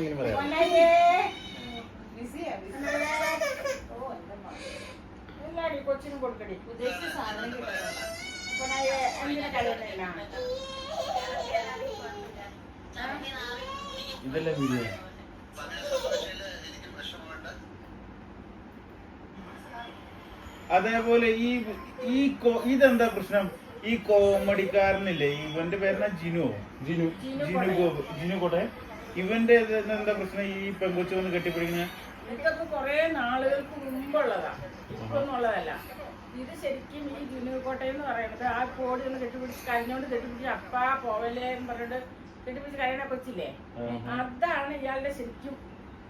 ഇങ്ങനെ പറയാം. കൊച്ചിനും കൊടുക്കടി. ഉദ്ദേശിച്ച സാധനം ഇതല്ലേ വീഡിയോ അതേപോലെ ഈ ഈ ഇതെന്താ പ്രശ്നം? ഈ കോമഡിക്കാരനില്ലേ ഇവന്റെ പേരെന്നാ ജിനുവോ ജിനു ജിനു. ജിനു കോട്ടെ ഇവന്റെ എന്താ പ്രശ്നം? ഈ പെങ്കൊച്ചു വന്ന് കെട്ടിപ്പിടിക്കുന്നത് ഇതൊക്കെ കുറെ നാളുകൾക്ക് മുമ്പുള്ളതാ. ഇപ്പൊന്നുള്ളതല്ല. ഇത് ശരിക്കും ഈ ജുനുക്കോട്ടയം എന്ന് പറയുന്നത് ആ കോടി ഒന്ന് കെട്ടിപ്പിടിച്ച് കഴിഞ്ഞോണ്ട് കെട്ടിപ്പിടിച്ച് അപ്പാ പോവല്ലേ എന്ന് പറഞ്ഞിട്ട് കെട്ടിപ്പിടിച്ച് കഴിയണ കൊച്ചില്ലേ? അതാണ് ഇയാളുടെ ശരിക്കും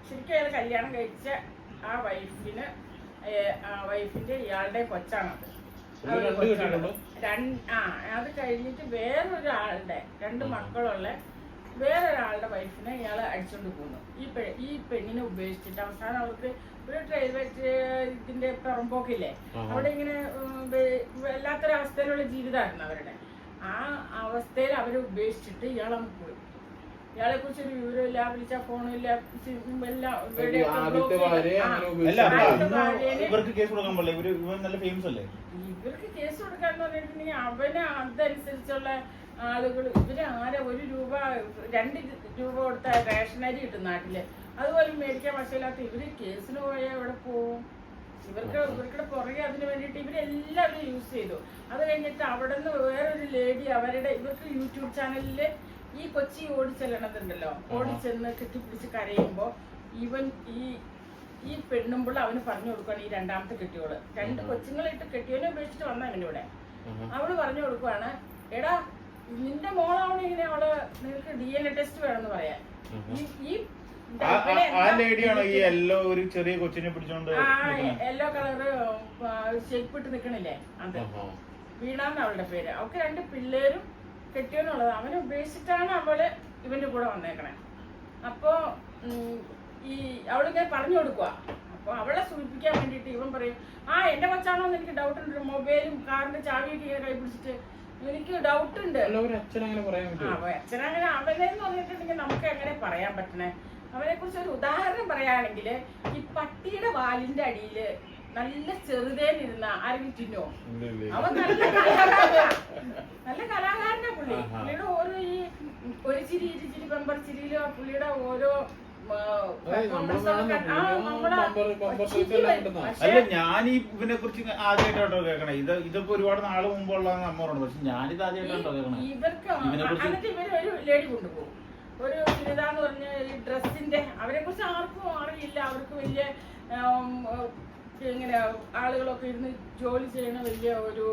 ശരിക്കും അയാൾ കല്യാണം കഴിച്ച ആ വൈഫിന് ആ വൈഫിന്റെ ഇയാളുടെ കൊച്ചാണത്? രണ്ട് ആ അത് കഴിഞ്ഞിട്ട് വേറൊരാളുടെ രണ്ട് മക്കളുള്ള വേറൊരാളുടെ വൈഫിനെ ഇയാൾ അടിച്ചോണ്ട് പോകുന്നു ഈ പെ ഈ പെണ്ണിനെ ഉപേക്ഷിച്ചിട്ട് അവസാനം അവർക്ക് ഒരു ട്രെയിൽവേ ഇതിന്റെ പുറമ്പോക്കില്ലേ. അവിടെ ഇങ്ങനെ വല്ലാത്തൊരവസ്ഥയിലുള്ള ജീവിതമായിരുന്നു അവരുടെ. ആ അവസ്ഥയിൽ അവരെ ഉപേക്ഷിച്ചിട്ട് ഇയാളെ പോയി. ഇയാളെ കുറിച്ച് ഒരു വിവരമില്ല വിളിച്ച ഫോണില്ല കേസ് കൊടുക്കാൻ ഇവൻ നല്ല ഫേമസ് അല്ലേ? ഇവർക്ക് കേസ് കൊടുക്കാന്ന് പറഞ്ഞിട്ടുണ്ടെങ്കിൽ അവന് അതനുസരിച്ചുള്ള ആളുകൾ ഇവരാരെ ആരെ ഒരു രൂപ രണ്ട് രൂപ കൊടുത്ത റേഷനരി കിട്ടും നാട്ടിൽ. അതുപോലെ മേടിക്കാൻ വശമില്ലാത്ത ഇവർ കേസിന് പോയാൽ എവിടെ പോവും? ഇവർക്ക് ഇവർക്കിടെ പുറകെ അതിന് വേണ്ടിയിട്ട് ഇവരെല്ലാവരും യൂസ് ചെയ്തു. അത് കഴിഞ്ഞിട്ട് അവിടെ നിന്ന് വേറൊരു ലേഡി അവരുടെ ഇവർക്ക് യൂട്യൂബ് ചാനലിൽ ഈ കൊച്ചി ഓടിച്ചെല്ലണതുണ്ടല്ലോ. ഓടിച്ചെന്ന് കെട്ടിപ്പിടിച്ച് കരയുമ്പോൾ ഇവൻ ഈ ഈ പെണ്ണുമ്പോൾ അവന് പറഞ്ഞു കൊടുക്കുകയാണ് ഈ രണ്ടാമത്തെ കെട്ടിയോൾ. രണ്ട് കൊച്ചുങ്ങളിട്ട് കെട്ടിയോനെ ഉപേക്ഷിച്ചിട്ട് വന്ന ഇവിടെ. അവൾ പറഞ്ഞു കൊടുക്കുവാണ് എടാ നിന്റെ മോളാവണ ഇങ്ങനെ അവൾ നിനക്ക് ഡി എൻ എ ടെസ്റ്റ് വേണമെന്ന് പറയാൻ. ഈ- ആ- ലേഡിയാണോ ഈ ഇതിനകത്ത് ഒരു ചെറിയ കൊച്ചിനെ പിടിച്ചോണ്ട്? യെല്ലോ കളറ് ഷേപ്പ് ഇട്ട് നിക്കണില്ലേ? അത്. വീണാന്ന് അവളുടെ പേര്. അവൾക്ക് രണ്ട് പിള്ളേരും കെട്ടിയെന്നുള്ളത് അവനെ ഉപേക്ഷിച്ചിട്ടാണ് അവൾ ഇവന്റെ കൂടെ വന്നേക്കണേ. അപ്പോ ഈ അവളിങ്ങനെ പറഞ്ഞു കൊടുക്കുക അപ്പൊ അവളെ സൂചിപ്പിക്കാൻ വേണ്ടിട്ട് ഇവൻ പറയും ആ എന്റെ കൊച്ചാണോ എന്ന് എനിക്ക് ഡൗട്ട് ഉണ്ട്. മൊബൈലും കാറിന്റെ ചാവിയൊക്കെ ഇങ്ങനെ കൈ പിടിച്ചിട്ട് എനിക്ക് ഡൗട്ട് ഉണ്ട് പറയാൻ അച്ഛനങ്ങനെ അവനെ എന്ന് പറഞ്ഞിട്ടുണ്ടെങ്കിൽ നമുക്ക് എങ്ങനെ പറയാൻ പറ്റണേ? അവനെ കുറിച്ച് ഒരു ഉദാഹരണം പറയുകയാണെങ്കിൽ ഈ പട്ടിയുടെ വാലിന്റെ അടിയിൽ നല്ല ചെറുതേനിരുന്ന ആരെങ്കിലും തിന്നോ. അവൻ നല്ല കലാകാരനാ. നല്ല കലാകാരനാ പുള്ളി. പുള്ളിയുടെ ഓരോ ഈ ഒരു ചിരി ഇരുചിരി പെമ്പർ ചിരിയിലും പുള്ളിയുടെ ഓരോ അല്ല ഞാൻ ഈ ഇവനെ കുറിച്ച് ആദ്യമായിട്ടോ കേൾക്കണേ. ഇത് ഇതൊക്കെ ഒരുപാട് നാൾ മുമ്പുള്ള പറഞ്ഞു. പക്ഷെ ഞാനിത് ആദ്യമായിട്ടോ കേൾക്കണേ. ഇതിനെ കുറിച്ച് ഒരു സുനിത എന്ന് പറഞ്ഞ ഈ ഡ്രസ്സിന്റെ അവരെ കുറിച്ച് ആർക്കും അറിയില്ല. അവർക്ക് വലിയ ഇങ്ങനെ ആളുകളൊക്കെ ഇരുന്ന് ജോലി ചെയ്യണ വലിയ ഒരു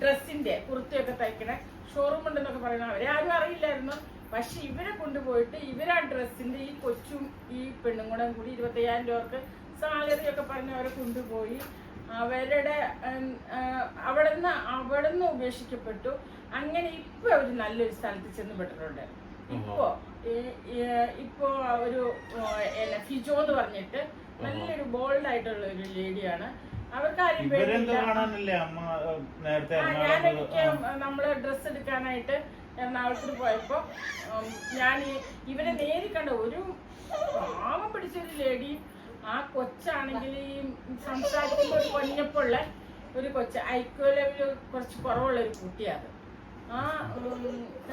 ഡ്രസ്സിന്റെ കുർത്തിയൊക്കെ തയ്ക്കണ. ഷോറൂം ഉണ്ടെന്നൊക്കെ പറയുന്നത് അവരെ ആരും അറിയില്ലായിരുന്നു. പക്ഷെ ഇവരെ കൊണ്ടുപോയിട്ട് ഇവരാ ഡ്രസ്സിന്റെ ഈ കൊച്ചും ഈ പെണ്ണും കൂടെ ഇരുപത്തയ്യായിരം രൂപക്ക് സാലറി ഒക്കെ പറഞ്ഞ് അവരെ കൊണ്ടുപോയി. അവരുടെ അവിടുന്ന് അവിടുന്ന് ഉപേക്ഷിക്കപ്പെട്ടു. അങ്ങനെ ഇപ്പൊ അവർ നല്ലൊരു സ്ഥലത്ത് ചെന്ന് പെട്ടിട്ടുണ്ട്. ഇപ്പോ ഇപ്പോ ഒരു ഫിജോ എന്ന് പറഞ്ഞിട്ട് നല്ലൊരു ബോൾഡ് ആയിട്ടുള്ള ഒരു ലേഡിയാണ്. അവർക്ക് ആരും പേടിയില്ല. ഞാനൊരിക്കൽ നമ്മൾ ഡ്രസ്സ് എടുക്കാനായിട്ട് എറണാകുളത്തിന് പോയപ്പോ ഞാൻ ഇവരെ നേരി കണ്ട ഒരു പാവം പിടിച്ചൊരു ലേഡി. ആ കൊച്ചാണെങ്കിൽ ഈ സംസാരിക്കുമ്പോൾ ഒരു കൊഞ്ഞപ്പുള്ള ഒരു കൊച്ച്. ഐക്യോ ലെവൽ കുറച്ച് കുറവുള്ള ഒരു കുട്ടിയാണ്. ആ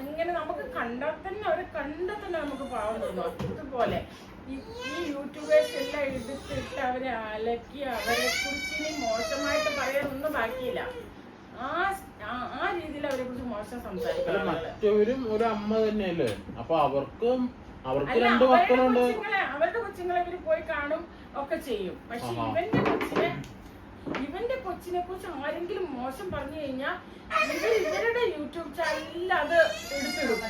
എങ്ങനെ നമുക്ക് കണ്ടാൽ തന്നെ അവരെ കണ്ടാൽ തന്നെ നമുക്ക് പാവം തോന്നും. അതുപോലെ ഈ യൂട്യൂബേഴ്സ് എല്ലാം എഴുതിട്ട് അവരെ അലക്കി അവരെ കുറിച്ച് ഇനി മോശമായിട്ട് പറയാനൊന്നും ബാക്കിയില്ല. ആ ആ- രീതിയിൽ അവരെ കുറിച്ച് മോശം അല്ല സംസാരിക്കണം മറ്റവരും ഒരു അമ്മ തന്നെയല്ലേ? അപ്പൊ അവർക്കും അവർക്ക് അല്ല, രണ്ട് അവരുടെ മക്കളുണ്ട്. കൊച്ചുങ്ങളെ അവരുടെ കൊച്ചുങ്ങളെ ഇവർ പോയി കാണും ഒക്കെ ചെയ്യും. പക്ഷെ ആഹാ. ഇവന്റെ കൊച്ചിനെ ഇവന്റെ കൊച്ചിനെ കുറിച്ച് ആരെങ്കിലും മോശം പറഞ്ഞു കഴിഞ്ഞാൽ ഇവർ ഇവരുടെ യൂട്യൂബ് ചാനലിൽ അത് എടുത്തിടും.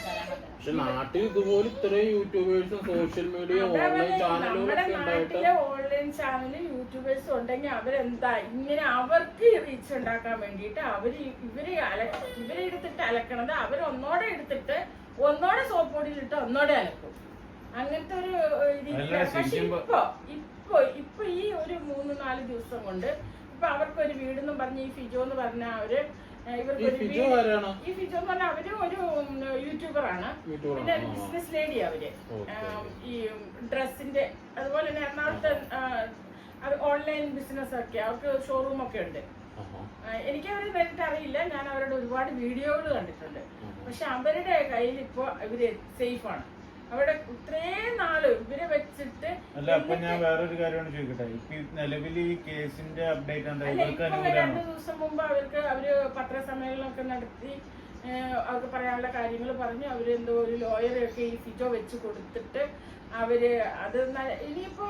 പക്ഷെ നാട്ടിൽ ഇതുപോലെ ഇത്രയും യൂട്യൂബേഴ്സും സോഷ്യൽ മീഡിയ ഓൺലൈൻ ചാനലുകളും നമ്മുടെ നാട്ടിലെ ഓൺലൈൻ ചാനലും യൂട്യൂബേഴ്സും ഉണ്ടെങ്കിൽ അവരെന്താ? ഇങ്ങനെ അവർക്ക് റീച്ച് ഉണ്ടാക്കാൻ വേണ്ടിട്ട് അവർ ഇവരെ അല ഇവരെ എടുത്തിട്ട് അലക്കണത് അവരൊന്നോടെ എടുത്തിട്ട് ഒന്നോടെ സോപ്പ് പൊടിയിലിട്ട് ഒന്നോടെ അലക്കും. അങ്ങനത്തെ ഒരു പക്ഷെ ഇപ്പൊ ഇപ്പൊ ഇപ്പൊ ഈ ഒരു മൂന്ന് നാല് ദിവസം കൊണ്ട് ഇപ്പൊ അവർക്കൊരു വീടെന്നും പറഞ്ഞ് ഈ ഫിജോ എന്ന് പറഞ്ഞ അവർ ഇവർക്ക് ഈ ഫിജോ ആരാണ്? ഈ ഫിജോ എന്ന് പറഞ്ഞാൽ അവർ ഒരു യൂട്യൂബറാണ്. പിന്നെ. ബിസിനസ് ലേഡി അവർ. ഈ ഡ്രസ്സിന്റെ അതുപോലെ തന്നെ എറണാകുളത്ത് ഓൺലൈൻ ബിസിനസ് ഒക്കെ അവർക്ക് ഷോറൂം ഒക്കെ ഉണ്ട്. എനിക്ക് അവരെ നേരിട്ട് അറിയില്ല. ഞാൻ അവരുടെ ഒരുപാട് വീഡിയോകൾ കണ്ടിട്ടുണ്ട്. പക്ഷെ അവരുടെ കയ്യിൽ ഇപ്പൊ ഇവർ സേഫ് ആണ്. അവിടെ ഇത്രയും നാൾ ഇവരെ വെച്ചിട്ട് അല്ല അപ്പൊ ഞാൻ വേറൊരു കാര്യമാണ് ചോദിക്കട്ടെ? ഇപ്പൊ നിലവിൽ ഈ കേസിന്റെ അപ്ഡേറ്റ് എന്താ? ഇവർക്ക് രണ്ടു ദിവസം മുമ്പ് അവർക്ക് അവർ പത്രസമ്മേളനമൊക്കെ നടത്തി അവർക്ക് പറയാനുള്ള കാര്യങ്ങൾ പറഞ്ഞു. അവർ എന്തോ ഒരു ലോയറൊക്കെ ഈ ഫിജോ വെച്ച് കൊടുത്തിട്ട് അവർ അത് ഇനിയിപ്പോ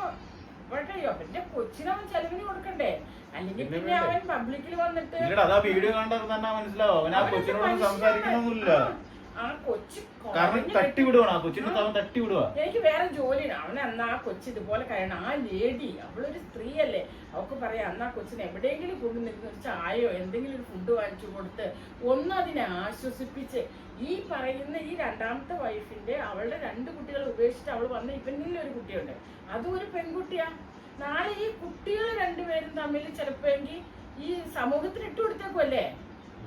പോട്ടെ അവന്റെ കൊച്ചിനവൻ ചെലവിന് കൊടുക്കണ്ടേ? അല്ലെങ്കിൽ പിന്നെ പിന്നെ? അവൻ പബ്ലിക്കിൽ വന്നിട്ട് ഇല്ലടാ അതാ വീഡിയോ കണ്ടാൽ തന്നെ മനസ്സിലാവും. അവൻ ആ കൊച്ചിനോട്. സംസാരിക്കണമെന്നില്ല ആ കൊച്ചു കാരണം തട്ടി വിടുവാണ് ആ കൊച്ചിനെ അവൻ തട്ടി വിടുക എനിക്ക് വേറെ ജോലിയാണ്. അവനെ അന്ന് ആ കൊച്ചു ഇതുപോലെ കഴിയണം ആ ലേഡി അവളൊരു സ്ത്രീയല്ലേ. അവൾക്ക് പറയാം അന്ന് ആ കൊച്ചിനെ എവിടെയെങ്കിലും കൊണ്ടു നിൽക്കുന്ന ഒരു ചായയോ എന്തെങ്കിലും ഒരു ഫുഡ് വാങ്ങിച്ചു കൊടുത്ത് ഒന്നതിനെ ആശ്വസിപ്പിച്ച്. ഈ പറയുന്ന ഈ രണ്ടാമത്തെ വൈഫിന്റെ അവളുടെ രണ്ട് കുട്ടികളെ ഉപേക്ഷിച്ച് അവൾ വന്ന ഇവനിൽ ഒരു കുട്ടിയുണ്ട്. അതും ഒരു പെൺകുട്ടിയാ. നാളെ ഈ കുട്ടികൾ രണ്ടുപേരും തമ്മിൽ ചിലപ്പോ എങ്കിൽ ഈ സമൂഹത്തിന് ഇട്ട് കൊടുത്തേക്കുമല്ലേ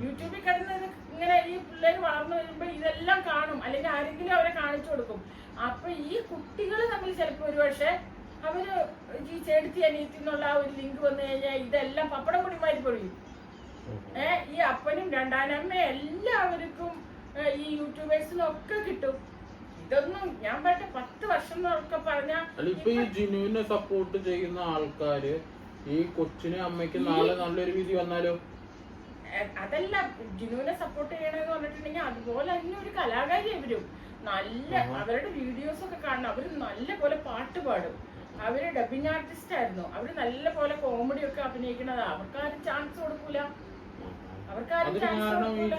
യൂട്യൂബിൽ കിടന്ന് ഇത് ഇങ്ങനെ ഈ പിള്ളേർ വളർന്നു വരുമ്പോൾ ഇതെല്ലാം കാണും. അല്ലെങ്കിൽ ആരെങ്കിലും അവരെ കാണിച്ചു കൊടുക്കും. അപ്പൊ ഈ കുട്ടികൾ തമ്മിൽ ചിലപ്പോൾ ഒരു പക്ഷേ അവർ ഈ ചേടുത്തി അനിയത്തി എന്നുള്ള ആ ഒരു ലിങ്ക് വന്നു കഴിഞ്ഞാൽ ഇതെല്ലാം പപ്പടം പൊടിമാരി പൊഴിയും ഏ ഈ അപ്പനും രണ്ടാനമ്മ എല്ലാവർക്കും ഈ യൂട്യൂബേഴ്സിനും ഒക്കെ കിട്ടും. ഇതൊന്നും ഞാൻ പറഞ്ഞ പത്ത് വർഷം എന്നൊക്കെ പറഞ്ഞാൽ അല്ല ഇപ്പൊ ഈ ജിനുവിനെ സപ്പോർട്ട് ചെയ്യുന്ന ആൾക്കാര് ഈ കൊച്ചിനെ അമ്മയ്ക്ക് നാളെ നല്ലൊരു വിധി വന്നാലോ? അതല്ല ജിനുവിനെ സപ്പോർട്ട് ചെയ്യണമെന്ന് പറഞ്ഞിട്ടുണ്ടെങ്കിൽ അതുപോലെ തന്നെ ഒരു കലാകാരി അവരും നല്ല അവരുടെ വീഡിയോസ് ഒക്കെ കാണണം. അവർ നല്ല പോലെ പാട്ട് പാടും. അവർ ഡബിങ് ആർട്ടിസ്റ്റ് ആയിരുന്നു. അവർ നല്ല പോലെ കോമഡി ഒക്കെ അഭിനയിക്കണതാ. അവർക്കാരും ചാൻസ് കൊടുക്കൂല. അവർക്ക് ആരും ചാൻസ് കൊടുക്കൂല.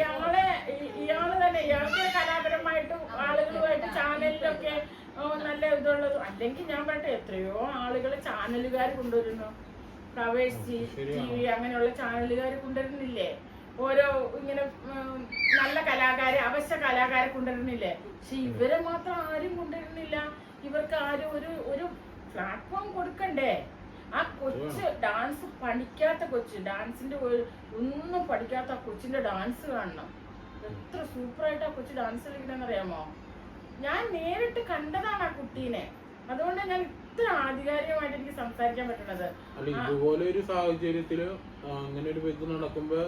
ഇയാളെ ഇയാൾ തന്നെ ഇയാൾക്ക് കലാപരമായിട്ടും ആളുകളുമായിട്ട് ചാനലിലൊക്കെ നല്ല ഇതുള്ളത്. അല്ലെങ്കിൽ ഞാൻ പറയട്ടെ എത്രയോ ആളുകൾ ചാനലുകാർ കൊണ്ടുവരുന്നു. ഫ്ലവേഴ്സ് ടി വി അങ്ങനെയുള്ള ചാനലുകാർ കൊണ്ടുവരുന്നില്ലേ ഓരോ ഇങ്ങനെ നല്ല കലാകാരെ അവശ്യ കലാകാരെ കൊണ്ടുവരുന്നില്ലേ പക്ഷെ ഇവരെ മാത്രം ആരും കൊണ്ടുവരുന്നില്ല ഇവർക്ക് ആരും ഒരു ഒരു പ്ലാറ്റ്ഫോം കൊടുക്കണ്ടേ? ആ കൊച്ച് ഡാൻസ് പഠിക്കാത്ത കൊച്ച് ഡാൻസിന്റെ ഒന്നും പഠിക്കാത്ത ആ കൊച്ചിന്റെ ഡാൻസ് കാണണം. എത്ര സൂപ്പറായിട്ട് ആ കൊച്ച് ഡാൻസ് കളിക്കണമെന്ന് അറിയാമോ ഞാൻ നേരിട്ട് കണ്ടതാണ് ആ കുട്ടീനെ. അതുകൊണ്ട് ഞാൻ ഇത്ര ആധികാരികമായിട്ട് എനിക്ക് സംസാരിക്കാൻ പറ്റുന്നത്. അല്ല ഇതുപോലെ ഒരു സാഹചര്യത്തിൽ അങ്ങനെ ഒരു ഇത് നടക്കുമ്പോ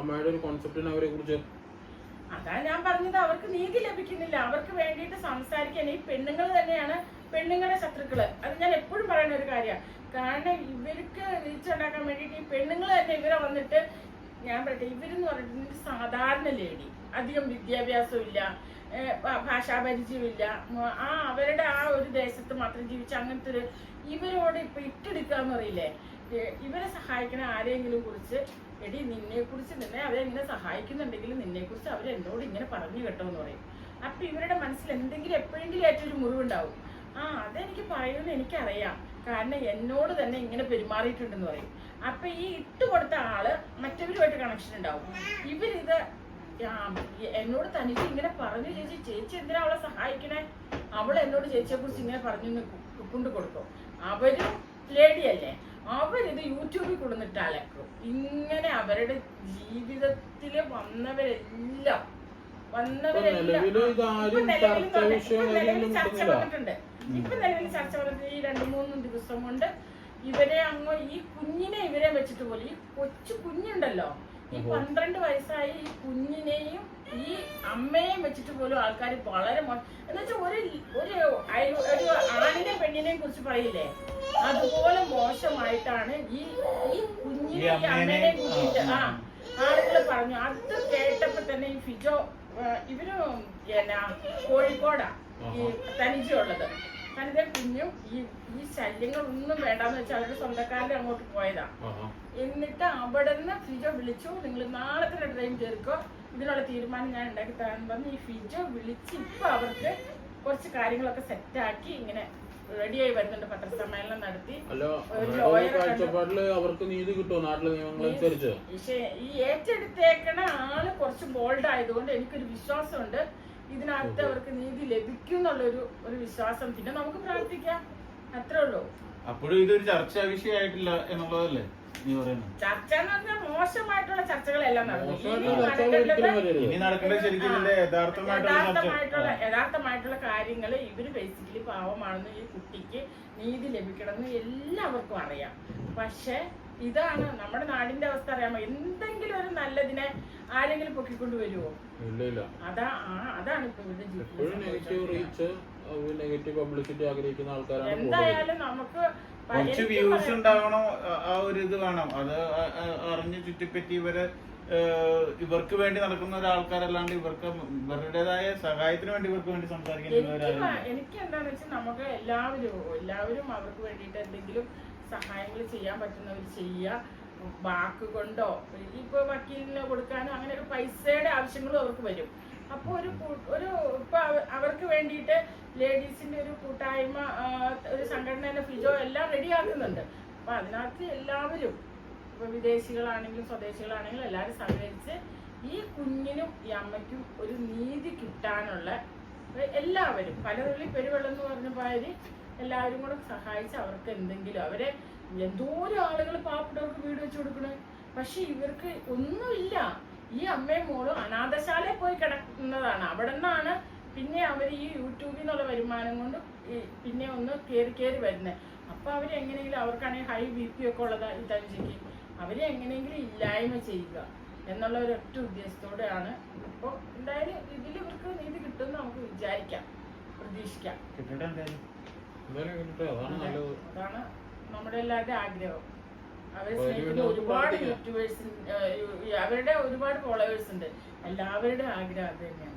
അമ്മയുടെ ഒരു കോൺസെപ്റ്റിന് അവരെ കുറിച്ച് അതാ ഞാൻ പറഞ്ഞത് അവർക്ക് നീതി ലഭിക്കുന്നില്ല. അവർക്ക് വേണ്ടിയിട്ട് സംസാരിക്കാൻ ഈ പെണ്ണുങ്ങൾ തന്നെയാണ് പെണ്ണുങ്ങളുടെ ശത്രുക്കൾ. അത് ഞാൻ എപ്പോഴും പറയുന്ന ഒരു കാര്യമാണ് കാരണം ഇവർക്ക് റീച്ച് ഉണ്ടാക്കാൻ വേണ്ടിയിട്ട് ഈ പെണ്ണുങ്ങൾ തന്നെ ഇവരെ വന്നിട്ട് ഞാൻ പറയട്ടെ ഇവരെന്ന് പറഞ്ഞിട്ടുണ്ടെങ്കിൽ സാധാരണ ലേഡി അധികം വിദ്യാഭ്യാസം ഇല്ല. ഭാഷാപരിചയമില്ല ആ അവരുടെ ആ ഒരു ദേശത്ത് മാത്രം ജീവിച്ച അങ്ങനത്തെ ഒരു ഇവരോട് ഇപ്പൊ ഇട്ടെടുക്കാന്ന് പറയില്ലേ? ഏഹ് ഇവരെ സഹായിക്കുന്ന ആരെങ്കിലും കുറിച്ച് എടി നിന്നെ കുറിച്ച് നിന്നെ അവരെങ്ങനെ സഹായിക്കുന്നുണ്ടെങ്കിൽ നിന്നെ കുറിച്ച് അവർ എന്നോട് ഇങ്ങനെ പറഞ്ഞു കേട്ടോ എന്ന് പറയും. അപ്പൊ ഇവരുടെ മനസ്സിൽ എന്തെങ്കിലും എപ്പോഴെങ്കിലും ഏറ്റൊരു മുറിവുണ്ടാവും. ആ അതെനിക്ക് പറയുമെന്ന് എനിക്കറിയാം. കാരണം എന്നോട് തന്നെ ഇങ്ങനെ പെരുമാറിയിട്ടുണ്ടെന്ന് പറയും. അപ്പൊ ഈ ഇട്ടുകൊടുത്ത ആൾ മറ്റവരുമായിട്ട് കണക്ഷൻ ഉണ്ടാവും. ഇവരിത് എന്നോട് തനിക്ക് ഇങ്ങനെ പറഞ്ഞു ചേച്ചി ചേച്ചി എന്തിനാ അവളെ സഹായിക്കണേ? അവൾ എന്നോട് ചേച്ചിയെ കുറിച്ച് ഇങ്ങനെ പറഞ്ഞു കൊണ്ട് കൊടുക്കും അവരും ലേഡി അല്ലേ? അവരിത് യൂട്യൂബിൽ കൊടുന്നിട്ട് അലക്കും. ഇങ്ങനെ അവരുടെ ജീവിതത്തിൽ വന്നവരെല്ലാം ചർച്ചാ. വന്നിട്ടുണ്ട്. ഇപ്പൊ നിലവിൽ ചർച്ച വന്നിട്ട് ഈ രണ്ടു മൂന്ന് ദിവസം കൊണ്ട് ഇവരെ അങ്ങോ ഈ കുഞ്ഞിനെ ഇവരെ വെച്ചിട്ട് പോലെ ഈ കൊച്ചു കുഞ്ഞുണ്ടല്ലോ ഈ. പന്ത്രണ്ട് വയസ്സായ ഈ കുഞ്ഞിനെയും ഈ അമ്മയെയും വെച്ചിട്ട് പോലും ആൾക്കാർ വളരെ എന്ന് വെച്ചാൽ ഒരു ഒരു ഒരു ആണിനെ പെണ്ണിനെയും കുറിച്ച് പറയില്ലേ? അതുപോലെ മോശമായിട്ടാണ് ഈ ഈ കുഞ്ഞിനെ ഈ അമ്മേനെ, കുറിച്ചിട്ട് കൂട്ടിയിട്ട് ആ, ആളുകൾ പറഞ്ഞു. അത് കേട്ടപ്പോ തന്നെ ഈ ഫിജോ ഇവർ എന്നാ കോഴിക്കോടാ ഈ തനിജുള്ളത് തനിതെ കുഞ്ഞും ഈ ഈ ശല്യങ്ങളൊന്നും വേണ്ടാന്ന് വെച്ചാൽ അവരുടെ സ്വന്തക്കാരുടെ അങ്ങോട്ട് പോയതാ. എന്നിട്ട് അവിടെ നിന്ന് ഫിജോ വിളിച്ചു. നിങ്ങൾ നാളെ തന്നെ ട്രെയിൻ കയറിക്കോ ഇതിനുള്ള തീരുമാനം ഞാൻ ഉണ്ടാക്കി തരാൻ പറഞ്ഞു. ഈ ഫിജോ വിളിച്ച് ഇപ്പൊ അവർക്ക് കുറച്ച് കാര്യങ്ങളൊക്കെ സെറ്റാക്കി ഇങ്ങനെ റെഡിയായി വരുന്നുണ്ട്. പത്രസമ്മേളനം നടത്തി. കാഴ്ചപ്പാടിൽ അവർക്ക് നീതി കിട്ടുമോ നാട്ടിലെ നിയമങ്ങളനുസരിച്ച് പക്ഷേ ഈ ഏറ്റെടുത്തേക്കണ ആൾ കുറച്ച് ബോൾഡ് ആയതുകൊണ്ട് എനിക്കൊരു വിശ്വാസമുണ്ട്. ഇതിനകത്ത് അവർക്ക് നീതി ലഭിക്കും എന്നുള്ളൊരു ഒരു വിശ്വാസം. പിന്നെ നമുക്ക് പ്രാർത്ഥിക്കാം. അത്രേ ഉള്ളൂ. അപ്പോഴും ഇതൊരു ചർച്ചാ വിഷയമായിട്ടില്ല എന്നുള്ളതല്ലേ നീ പറയുന്നത്? ചർച്ച എന്ന് പറഞ്ഞാൽ മോശമായിട്ടുള്ള ചർച്ചകളെല്ലാം നടന്നു നടക്കേണ്ടത് ശരിക്കും യഥാർത്ഥമായിട്ടുള്ള യഥാർത്ഥമായിട്ടുള്ള കാര്യങ്ങൾ ഇവർ ബേസിക്കലി പാവമാണെന്ന് ഈ കുട്ടിക്ക് നീതി ലഭിക്കണമെന്ന് എല്ലാവർക്കും അറിയാം. പക്ഷെ ഇതാണ് നമ്മുടെ നാടിന്റെ അവസ്ഥ. അറിയാമോ? എന്തെങ്കിലും ഒരു നല്ലതിനെ ആരെങ്കിലും പൊക്കിക്കൊണ്ട് വരുമോ ഇല്ല ഇല്ല അതാ അതാണ് ഇപ്പൊ ഇവരുടെ എപ്പോഴും നെഗറ്റീവ് റീച്ച് നെഗറ്റീവ് പബ്ലിസിറ്റി ആഗ്രഹിക്കുന്ന ആൾക്കാരാണ് എന്തായാലും നമുക്ക് കുറച്ച് വ്യൂസ് ഉണ്ടാവണം ആ- ഒരു ഇത് വേണം. അത് അറിഞ്ഞ് ചുറ്റിപ്പറ്റി ഇവരെ ഇവർക്ക് വേണ്ടി നടക്കുന്ന ഒരാൾക്കാരല്ലാണ്ട് ഇവർക്ക് ഇവരുടേതായ സഹായത്തിന് വേണ്ടി ഇവർക്ക് വേണ്ടി സംസാരിക്കുന്ന എനിക്ക് എന്താണെന്ന് വെച്ചാൽ നമുക്ക് എല്ലാവരും എല്ലാവരും അവർക്ക് വേണ്ടിയിട്ട് എന്തെങ്കിലും സഹായങ്ങൾ ചെയ്യാൻ പറ്റുന്നവർ ചെയ്യുക. വാക്ക് കൊണ്ടോ ഇപ്പൊ വക്കീലിന് കൊടുക്കാനോ അങ്ങനെയൊക്കെ പൈസയുടെ ആവശ്യങ്ങളും അവർക്ക് വരും. അപ്പോൾ ഒരു ഒരു ഇപ്പൊ അവർക്ക് വേണ്ടിയിട്ട് ലേഡീസിന്റെ ഒരു കൂട്ടായ്മ ഒരു സംഘടനയുടെ ഫിജോ എല്ലാം റെഡിയാക്കുന്നുണ്ട്. അപ്പൊ അതിനകത്ത് എല്ലാവരും ഇപ്പൊ വിദേശികളാണെങ്കിലും സ്വദേശികളാണെങ്കിലും എല്ലാവരും സഹകരിച്ച് ഈ കുഞ്ഞിനും ഈ അമ്മയ്ക്കും ഒരു നീതി കിട്ടാനുള്ള എല്ലാവരും പലതുള്ളി പെരുവെള്ളം എന്ന് പറഞ്ഞ പാരി എല്ലാവരും കൂടെ സഹായിച്ച് അവർക്ക് എന്തെങ്കിലും അവരെ എന്തോരം ആളുകൾ പാവപ്പെട്ടവർക്ക് വീട് വെച്ച് കൊടുക്കണേ. പക്ഷെ ഇവർക്ക് ഒന്നുമില്ല. ഈ അമ്മയും മോളും അനാഥശാലയിൽ പോയി കിടക്കുന്നതാണ്. അവിടെ നിന്നാണ് പിന്നെ അവർ ഈ യൂട്യൂബിൽ നിന്നുള്ള വരുമാനം കൊണ്ട് പിന്നെ ഒന്ന് കയറി കയറി വരുന്നത് അപ്പൊ അവരെങ്ങനെയെങ്കിലും അവർക്കാണെങ്കിൽ ഹൈ ബി പി ഒക്കെ ഉള്ളതാ ഇതഞ്ചിക്ക് അവരെ എങ്ങനെയെങ്കിലും ഇല്ലായ്മ ചെയ്യുക എന്നുള്ള ഒരു ഒറ്റ ഉദ്ദേശത്തോടെയാണ്. അപ്പോൾ എന്തായാലും ഇതിൽ ഇവർക്ക് നീതി കിട്ടുമെന്ന് നമുക്ക് വിചാരിക്കാം. പ്രതീക്ഷിക്കാം. അതാണ് നമ്മുടെ എല്ലാവരുടെയും ആഗ്രഹം. അവരെ സ്നേഹിക്കുന്ന ഒരുപാട് യൂട്യൂബേഴ്സ് അവരുടെ ഒരുപാട് ഫോളോവേഴ്സ് ഉണ്ട്. എല്ലാവരുടെയും ആഗ്രഹം അത് തന്നെയാണ്.